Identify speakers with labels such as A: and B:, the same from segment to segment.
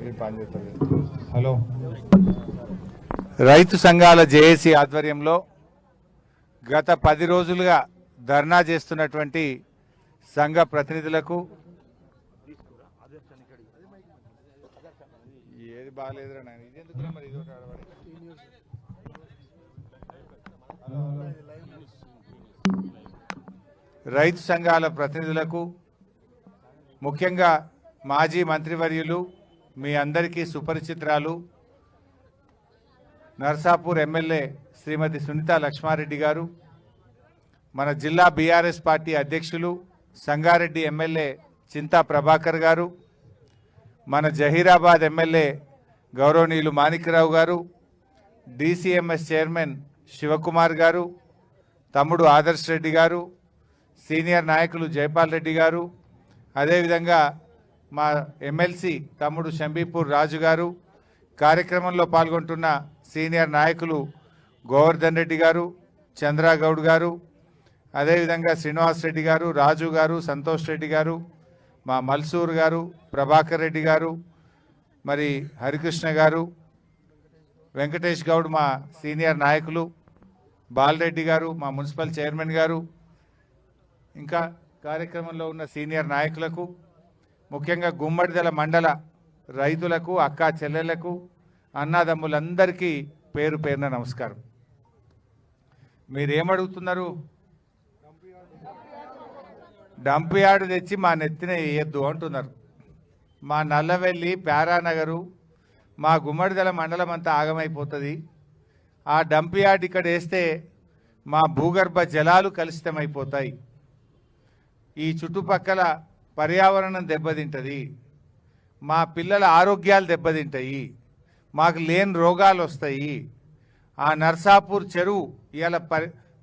A: ఇది హలో రైతు సంఘాల జేఏసీ ఆధ్వర్యంలో గత పది రోజులుగా ధర్నా చేస్తున్నటువంటి సంఘ ప్రతినిధులకు ఏది బాగాలేదురా నాయన ఇది ఎందుకురా మరి ఇది ఒకటి ఆడవాడి? Hello, hello. రైతు సంఘాల ప్రతినిధులకు ముఖ్యంగా మాజీ మంత్రివర్యులు మీ అందరికీ సుపరిచిత్రాలు నర్సాపూర్ ఎమ్మెల్యే శ్రీమతి సునీత లక్ష్మారెడ్డి గారు మన జిల్లా బీఆర్ఎస్ పార్టీ అధ్యక్షులు సంగారెడ్డి ఎమ్మెల్యే చింతా ప్రభాకర్ గారు మన జహీరాబాద్ ఎమ్మెల్యే గౌరవనీయులు మాణిక్రావు గారు డిసిఎంఎస్ చైర్మన్ శివకుమార్ గారు తమ్ముడు ఆదర్శ్ రెడ్డి గారు సీనియర్ నాయకులు జైపాల్ రెడ్డి గారు అదేవిధంగా మా ఎమ్మెల్సీ తమ్ముడు షంబీపూర్ రాజు గారు కార్యక్రమంలో పాల్గొంటున్న సీనియర్ నాయకులు గోవర్ధన్ రెడ్డి గారు చంద్రగౌడ్ గారు అదేవిధంగా శ్రీనివాస్ రెడ్డి గారు రాజు గారు సంతోష్ రెడ్డి గారు మా మల్సూర్ గారు ప్రభాకర్ రెడ్డి గారు మరి హరికృష్ణ గారు వెంకటేష్ గౌడ్ మా సీనియర్ నాయకులు బాలరెడ్డి గారు మా మున్సిపల్ చైర్మన్ గారు ఇంకా కార్యక్రమంలో ఉన్న సీనియర్ నాయకులకు ముఖ్యంగా గుమ్మడిదల మండల రైతులకు అక్కా చెల్లెలకు అన్నదమ్ములందరికీ పేరు పేరున నమస్కారం. మీరేమడుగుతున్నారు? డంప్ తెచ్చి మా నెత్తిన వేయద్దు అంటున్నారు. మా నల్లవెల్లి ప్యారానగరు మా గుమ్మడిదల మండలం అంతా ఆగమైపోతుంది. ఆ డంప్ యార్డ్ ఇక్కడ వేస్తే మా భూగర్భ జలాలు కలుషితమైపోతాయి. ఈ చుట్టుపక్కల పర్యావరణం దెబ్బతింటుంది. మా పిల్లల ఆరోగ్యాలు దెబ్బతింటాయి. మాకు లేని రోగాలు వస్తాయి. ఆ నర్సాపూర్ చెరువు ఇవాళ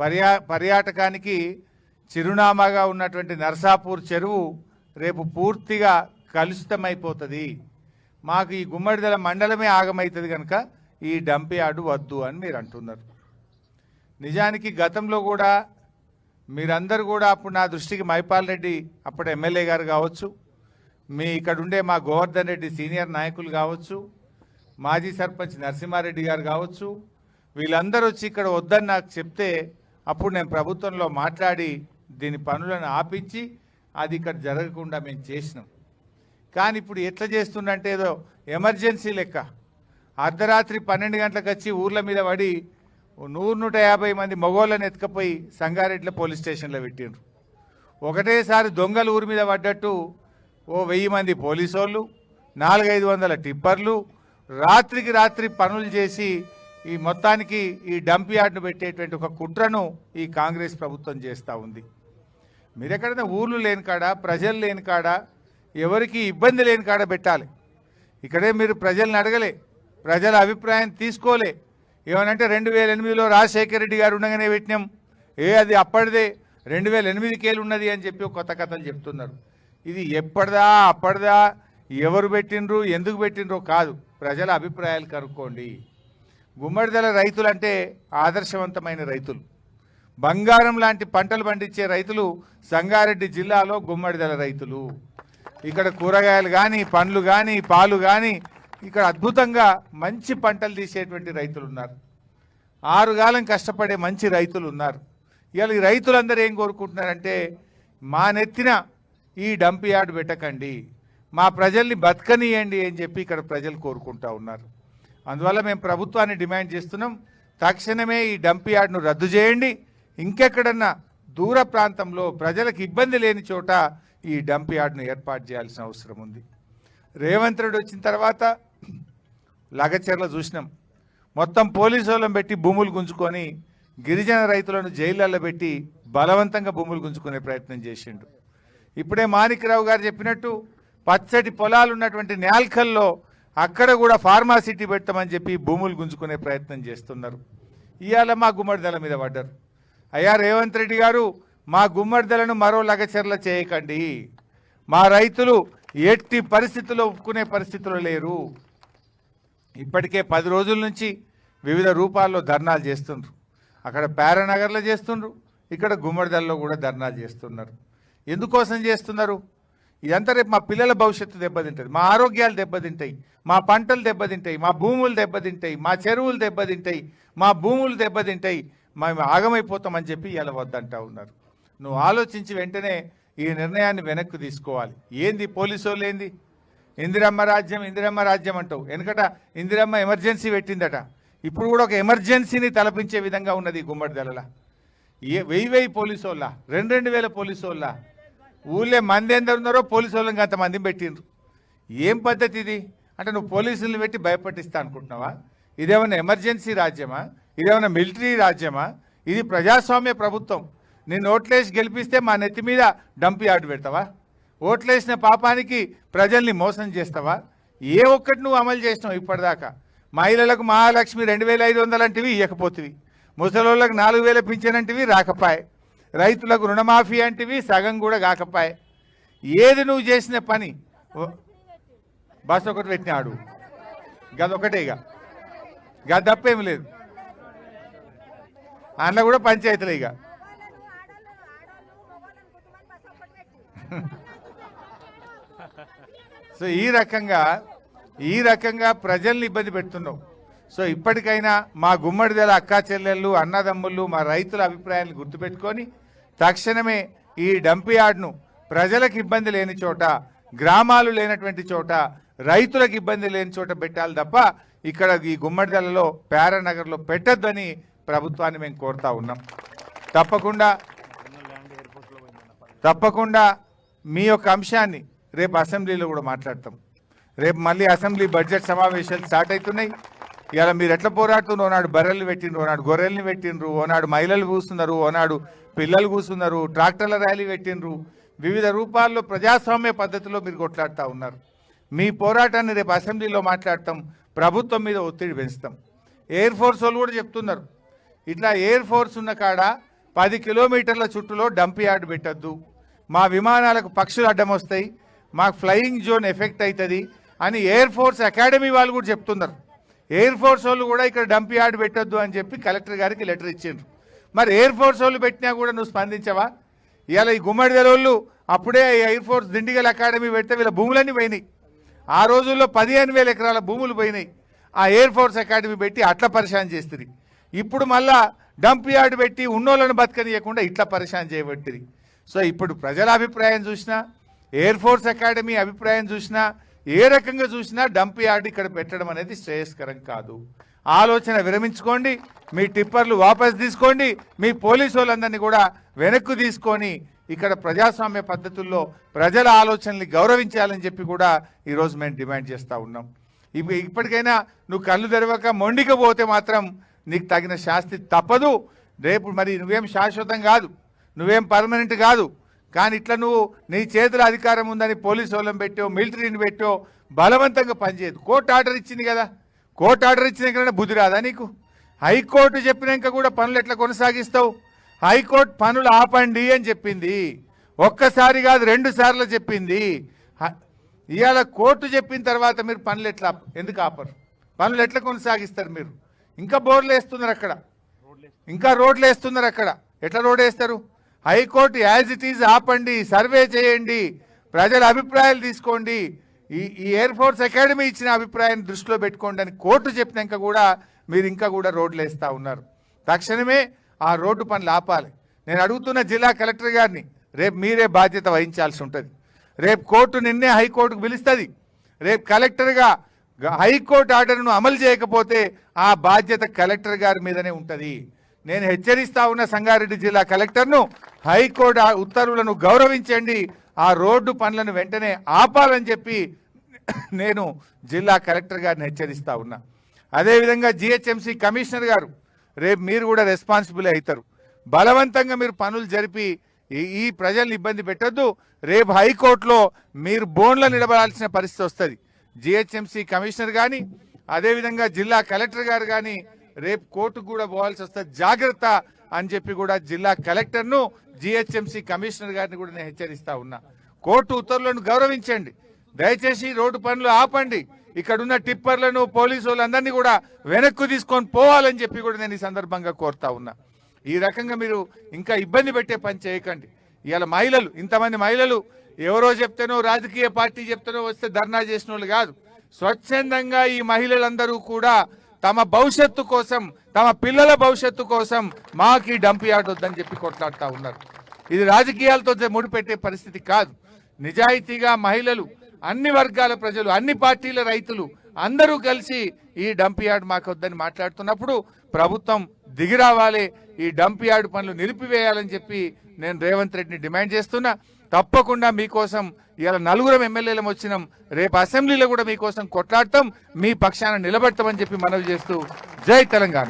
A: పర్యా పర్యాటకానికి చిరునామాగా ఉన్నటువంటి నర్సాపూర్ చెరువు రేపు పూర్తిగా కలుషితమైపోతుంది. మాకు ఈ గుమ్మడిదల మండలమే ఆగమవుతుంది కనుక ఈ డంప్ యార్డు వద్దు అని మీరు అంటున్నారు. నిజానికి గతంలో కూడా మీరందరూ కూడా అప్పుడు నా దృష్టికి మైపాల్ రెడ్డి అప్పుడు ఎమ్మెల్యే గారు కావచ్చు మీ ఇక్కడ ఉండే మా గోవర్ధన్ రెడ్డి సీనియర్ నాయకులు కావచ్చు మాజీ సర్పంచ్ నరసింహారెడ్డి గారు కావచ్చు వీళ్ళందరూ వచ్చి ఇక్కడ వద్దని నాకు చెప్తే అప్పుడు నేను ప్రభుత్వంలో మాట్లాడి దీని పనులను ఆపించి అది ఇక్కడ జరగకుండా మేము చేసినాం. కానీ ఇప్పుడు ఎట్లా చేస్తుండంటే ఏదో ఎమర్జెన్సీ లెక్క. అర్ధరాత్రి పన్నెండు గంటలకు వచ్చి ఊర్ల మీద పడి నూరు నూట యాభై మంది మగోళ్ళని ఎత్తుకపోయి సంగారెడ్డిలో పోలీస్ స్టేషన్లో పెట్టిండ్రు. ఒకటేసారి దొంగలు ఊరి మీద పడ్డట్టు ఓ వెయ్యి మంది పోలీసోళ్ళు నాలుగైదు వందల టిప్పర్లు రాత్రికి రాత్రి పనులు చేసి ఈ మొత్తానికి ఈ డంప్ యార్డ్ను పెట్టేటువంటి ఒక కుట్రను ఈ కాంగ్రెస్ ప్రభుత్వం చేస్తూ ఉంది. మీరు ఎక్కడైనా ఊర్లు లేని కాడ ప్రజలు లేని కాడ ఎవరికి ఇబ్బంది లేని కాడ పెట్టాలి. ఇక్కడే మీరు ప్రజల్ని అడగలే ప్రజల అభిప్రాయం తీసుకోలే ఏమనంటే రెండు వేల ఎనిమిదిలో రాజశేఖర రెడ్డి గారు ఉండగానే పెట్టినాం. ఏ అది అప్పటిదే. రెండు వేల ఎనిమిదికేళ్ళు ఉన్నది అని చెప్పి ఒక కొత్త కథలు చెప్తున్నారు. ఇది ఎప్పటిదా అప్పటిదా ఎవరు పెట్టిండ్రు ఎందుకు పెట్టిండ్రో కాదు. ప్రజల అభిప్రాయాలు కనుక్కోండి. గుమ్మడిదల రైతులంటే ఆదర్శవంతమైన రైతులు. బంగారం లాంటి పంటలు పండించే రైతులు సంగారెడ్డి జిల్లాలో గుమ్మడిదల రైతులు. ఇక్కడ కూరగాయలు కానీ పండ్లు కానీ పాలు కానీ ఇక్కడ అద్భుతంగా మంచి పంటలు తీసేటువంటి రైతులు ఉన్నారు. ఆరుగాలం కష్టపడే మంచి రైతులు ఉన్నారు. ఇవాళ ఈ రైతులందరూ ఏం కోరుకుంటున్నారంటే మా నెత్తిన ఈ డంప్ యార్డ్ పెట్టకండి మా ప్రజల్ని బతకనియండి అని చెప్పి ఇక్కడ ప్రజలు కోరుకుంటా ఉన్నారు. అందువల్ల మేము ప్రభుత్వాన్ని డిమాండ్ చేస్తున్నాం తక్షణమే ఈ డంప్ యార్డ్ను రద్దు చేయండి. ఇంకెక్కడన్నా దూర ప్రాంతంలో ప్రజలకు ఇబ్బంది లేని చోట ఈ డంప్ యార్డ్ను ఏర్పాటు చేయాల్సిన అవసరం ఉంది. రేవంత్ రెడ్డి వచ్చిన తర్వాత లగచర్ల చూసినాం. మొత్తం పోలీసు వాళ్ళని పెట్టి భూములు గుంజుకొని గిరిజన రైతులను జైళ్ళల్లో పెట్టి బలవంతంగా భూములు గుంజుకునే ప్రయత్నం చేసిండు. ఇప్పుడే మాణిక్యరావు గారు చెప్పినట్టు పచ్చటి పొలాలు ఉన్నటువంటి నేల్కల్లో అక్కడ కూడా ఫార్మాసిటీ పెట్టమని చెప్పి భూములు గుంజుకునే ప్రయత్నం చేస్తున్నారు. ఇవాళ మా గుమ్మడిదల మీద పడ్డారు. అయ్యా రేవంత్ రెడ్డి గారు మా గుమ్మడిదలను మరో లగచర్ల చేయకండి. మా రైతులు ఎట్టి పరిస్థితుల్లో ఒప్పుకునే పరిస్థితులు లేరు. ఇప్పటికే పది రోజుల నుంచి వివిధ రూపాల్లో ధర్నాలు చేస్తుండ్రు. అక్కడ పారానగర్లో చేస్తుండ్రు ఇక్కడ గుమ్మడిదల్లో కూడా ధర్నాలు చేస్తున్నారు. ఎందుకోసం చేస్తున్నారు? ఇదంతా రేపు మా పిల్లల భవిష్యత్తు దెబ్బతింటుంది. మా ఆరోగ్యాలు దెబ్బతింటాయి మా పంటలు దెబ్బతింటాయి మా భూములు దెబ్బతింటాయి మా చెరువులు దెబ్బతింటాయి మా భూములు దెబ్బతింటాయి మేము ఆగమైపోతామని చెప్పి ఇలా వద్దంటా ఉన్నారు. నువ్వు ఆలోచించి వెంటనే ఈ నిర్ణయాన్ని వెనక్కి తీసుకోవాలి. ఏంది పోలీసు వాళ్ళు ఏంది? ఇందిరమ్మ రాజ్యం ఇందిరమ్మ రాజ్యం అంటావు. వెనకట ఇందిరమ్మ ఎమర్జెన్సీ పెట్టిందట. ఇప్పుడు కూడా ఒక ఎమర్జెన్సీని తలపించే విధంగా ఉన్నది గుమ్మడి దళల ఏ వెయ్యి వెయ్యి పోలీసు వాళ్ళ రెండు రెండు వేల పోలీసు వాళ్ళ ఊళ్ళే మంది ఎందరు ఉన్నారో పోలీసు వాళ్ళకి అంతమంది పెట్టిండ్రు. ఏం పద్ధతి ఇది? అంటే నువ్వు పోలీసులను పెట్టి భయపట్టిస్తా అనుకుంటున్నావా? ఇదేమన్నా ఎమర్జెన్సీ రాజ్యమా? ఇదేమన్నా మిలిటరీ రాజ్యమా? ఇది ప్రజాస్వామ్య ప్రభుత్వం. నేను ఓట్లేసి గెలిపిస్తే మా నెత్తి మీద డంపి ఆడు పెడతావా? ఓట్లేసిన పాపానికి ప్రజల్ని మోసం చేస్తావా ఏ ఒక్కటి నువ్వు అమలు చేసినావు ఇప్పటిదాకా మహిళలకు మహాలక్ష్మి రెండు వేల ఐదు వందలు అంటివి ఇవ్వకపోతివి ముసలోళ్ళకి నాలుగు వేల పింఛనంటివి రాకపాయే రైతులకు రుణమాఫీ అంటివి సగం కూడా కాకపాయే ఏది నువ్వు చేసిన పని ఓ- బస్ ఒకటి పెట్టినాడు గదొకటే ఇక గది తప్పేమి లేదు అందులో కూడా పంచాయతీలు ఇక సో ఈ రకంగా ఈ రకంగా ప్రజల్ని ఇబ్బంది పెడుతున్నావు సో ఇప్పటికైనా మా గుమ్మడిదల అక్కా చెల్లెళ్ళు అన్నదమ్ముళ్ళు మా రైతుల అభిప్రాయాన్ని గుర్తుపెట్టుకొని తక్షణమే ఈ డంప్ యార్డ్ను ప్రజలకు ఇబ్బంది లేని చోట గ్రామాలు లేనటువంటి చోట రైతులకు ఇబ్బంది లేని చోట పెట్టాలి తప్ప ఇక్కడ ఈ గుమ్మడిదలలో పేరానగర్లో పెట్టొద్దని ప్రభుత్వాన్ని మేము కోరుతా ఉన్నాం. తప్పకుండా తప్పకుండా మీ యొక్క అంశాన్ని రేపు అసెంబ్లీలో కూడా మాట్లాడతాం. రేపు మళ్ళీ అసెంబ్లీ బడ్జెట్ సమావేశాలు స్టార్ట్ అవుతున్నాయి ఇలా మీరు ఎట్లా పోరాడుతున్నారు? ఓనాడు బర్రెల్ని పెట్టిండ్రు ఓనాడు గొర్రెల్ని పెట్టిండ్రు ఓనాడు మహిళలు కూస్తున్నారు ఓనాడు పిల్లలు కూస్తున్నారు ట్రాక్టర్ల ర్యాలీ పెట్టిండ్రు. వివిధ రూపాల్లో ప్రజాస్వామ్య పద్ధతిలో మీరు కొట్లాడుతూ ఉన్నారు. మీ పోరాటాన్ని రేపు అసెంబ్లీలో మాట్లాడతాం. ప్రభుత్వం మీద ఒత్తిడి పెంచుతాం. ఎయిర్ ఫోర్స్ వాళ్ళు కూడా చెప్తున్నారు. ఇట్లా ఎయిర్ ఫోర్స్ ఉన్న కాడ పది కిలోమీటర్ల చుట్టూలో డంప్ యార్డ్ పెట్టద్దు. మా విమానాలకు పక్షులు అడ్డం వస్తాయి. మాకు ఫ్లయింగ్ జోన్ ఎఫెక్ట్ అవుతుంది అని ఎయిర్ ఫోర్స్ అకాడమీ వాళ్ళు కూడా చెప్తున్నారు. ఎయిర్ ఫోర్స్ వాళ్ళు కూడా ఇక్కడ డంప్ యార్డ్ పెట్టొద్దు అని చెప్పి కలెక్టర్ గారికి లెటర్ ఇచ్చిండ్రు. మరి ఎయిర్ ఫోర్స్ వాళ్ళు పెట్టినా కూడా నువ్వు స్పందించవా? ఇవాళ ఈ గుమ్మడి వాళ్ళు అప్పుడే ఎయిర్ ఫోర్స్ దిండిగల్ అకాడమీ పెడితే వీళ్ళ భూములన్నీ పోయినాయి. ఆ రోజుల్లో పదిహేను వేల ఎకరాల భూములు పోయినాయి. ఆ ఎయిర్ ఫోర్స్ అకాడమీ పెట్టి అట్లా పరిశాన్ చేస్తుంది. ఇప్పుడు మళ్ళా డంప్ యార్డ్ పెట్టి ఉన్నోళ్ళను బతకనియకుండా ఇట్లా పరిశాన్ చేయబట్టింది సో ఇప్పుడు ప్రజల అభిప్రాయం చూసినా ఎయిర్ ఫోర్స్ అకాడమీ అభిప్రాయం చూసినా ఏ రకంగా చూసినా డంప్ యార్డ్ ఇక్కడ పెట్టడం అనేది శ్రేయస్కరం కాదు. ఆలోచన విరమించుకోండి మీ టిప్పర్లు వాపస్ తీసుకోండి మీ పోలీసు వాళ్ళందరినీ కూడా వెనక్కు తీసుకొని ఇక్కడ ప్రజాస్వామ్య పద్ధతుల్లో ప్రజల ఆలోచనల్ని గౌరవించాలని చెప్పి కూడా ఈరోజు మేము డిమాండ్ చేస్తూ ఉన్నాం. ఇప్పటికైనా నువ్వు కళ్ళు తెరవక మొండికపోతే మాత్రం నీకు తగిన శాస్తి తప్పదు. రేపు మరి నువ్వేం శాశ్వతం కాదు నువ్వేం పర్మనెంట్ కాదు. కానీ ఇట్లా నువ్వు నీ చేతుల అధికారం ఉందని పోలీసు వాళ్ళని పెట్టో మిలిటరీని పెట్టో బలవంతంగా పనిచేయదు. కోర్టు ఆర్డర్ ఇచ్చింది కదా. కోర్టు ఆర్డర్ ఇచ్చినాకనే బుద్ధి రాదా నీకు? హైకోర్టు చెప్పినాక కూడా పనులు ఎట్లా కొనసాగిస్తావు? హైకోర్టు పనులు ఆపండి అని చెప్పింది. ఒక్కసారి కాదు రెండు సార్లు చెప్పింది. ఇవాళ కోర్టు చెప్పిన తర్వాత మీరు పనులు ఎట్లా ఎందుకు ఆపరు? పనులు ఎట్లా కొనసాగిస్తారు మీరు? ఇంకా బోర్లు వేస్తున్నారు అక్కడ ఇంకా రోడ్లు వేస్తున్నారు అక్కడ. ఎట్లా రోడ్ వేస్తారు? High court as it is ఆపండి సర్వే చేయండి ప్రజల అభిప్రాయాలు తీసుకోండి. ఈ ఈ ఎయిర్ ఫోర్స్ అకాడమీ ఇచ్చిన అభిప్రాయాన్ని దృష్టిలో పెట్టుకోండి అని కోర్టు చెప్పినాక కూడా మీరు ఇంకా కూడా రోడ్లు వేస్తూ ఉన్నారు. తక్షణమే ఆ రోడ్డు పనులు ఆపాలి. నేను అడుగుతున్న జిల్లా కలెక్టర్ గారిని రేపు మీరే బాధ్యత వహించాల్సి ఉంటుంది. రేపు కోర్టు నిన్నే హైకోర్టుకు పిలుస్తుంది. రేపు కలెక్టర్గా హైకోర్టు ఆర్డర్ను అమలు చేయకపోతే ఆ బాధ్యత కలెక్టర్ గారి మీదనే ఉంటుంది. నేను హెచ్చరిస్తా ఉన్న సంగారెడ్డి జిల్లా కలెక్టర్ను హైకోర్టు ఉత్తర్వులను గౌరవించండి. ఆ రోడ్డు పనులను వెంటనే ఆపాలని చెప్పి నేను జిల్లా కలెక్టర్ గారిని హెచ్చరిస్తా ఉన్నా. అదేవిధంగా జిహెచ్ఎంసీ కమిషనర్ గారు రేపు మీరు కూడా రెస్పాన్సిబుల్ అవుతారు. బలవంతంగా మీరు పనులు జరిపి ఈ- ప్రజల్ని ఇబ్బంది పెట్టొద్దు. రేపు హైకోర్టులో మీరు బోన్లో నిలబడాల్సిన పరిస్థితి వస్తుంది. జిహెచ్ఎంసీ కమిషనర్ కానీ అదేవిధంగా జిల్లా కలెక్టర్ గారు కానీ రేపు కోర్టుకు కూడా పోవాల్సి వస్తే జాగ్రత్త అని చెప్పి కూడా జిల్లా కలెక్టర్ను జిహెచ్ఎంసీ కమిషనర్ గారిని కూడా నేను హెచ్చరిస్తా ఉన్నా. కోర్టు ఉత్తర్వులను గౌరవించండి. దయచేసి రోడ్డు పనులు ఆపండి. ఇక్కడున్న టిప్పర్లను పోలీసు వాళ్ళందరినీ కూడా వెనక్కు తీసుకొని పోవాలని చెప్పి కూడా నేను ఈ సందర్భంగా కోరుతా ఉన్నా. ఈ రకంగా మీరు ఇంకా ఇబ్బంది పెట్టే పని చేయకండి. ఇవాళ మహిళలు ఇంతమంది మహిళలు ఎవరో చెప్తేనో రాజకీయ పార్టీ చెప్తేనో వస్తే ధర్నా చేసిన వాళ్ళు కాదు. స్వచ్ఛందంగా ఈ మహిళలందరూ కూడా తమ భవిష్యత్తు కోసం తమ పిల్లల భవిష్యత్తు కోసం మాకు ఈ డంప్ యార్డ్ వద్దని చెప్పి కొట్లాడుతూ ఉన్నారు. ఇది రాజకీయాలతో ముడిపెట్టే పరిస్థితి కాదు. నిజాయితీగా మహిళలు అన్ని వర్గాల ప్రజలు అన్ని పార్టీల రైతులు అందరూ కలిసి ఈ డంప్ యార్డ్ మాకు వద్దని మాట్లాడుతున్నప్పుడు ప్రభుత్వం దిగిరావాలి ఈ డంప్ యార్డ్ పనులు నిలిపివేయాలని చెప్పి నేను రేవంత్ రెడ్డిని డిమాండ్ చేస్తున్నా. తప్పకుండా మీకోసం ఇలా నలుగురం ఎమ్మెల్యేలం వచ్చినాం. రేపు అసెంబ్లీలో కూడా మీకోసం కొట్లాడతాం. మీ పక్షాన నిలబెడతామని చెప్పి మనవి చేస్తూ జై తెలంగాణ.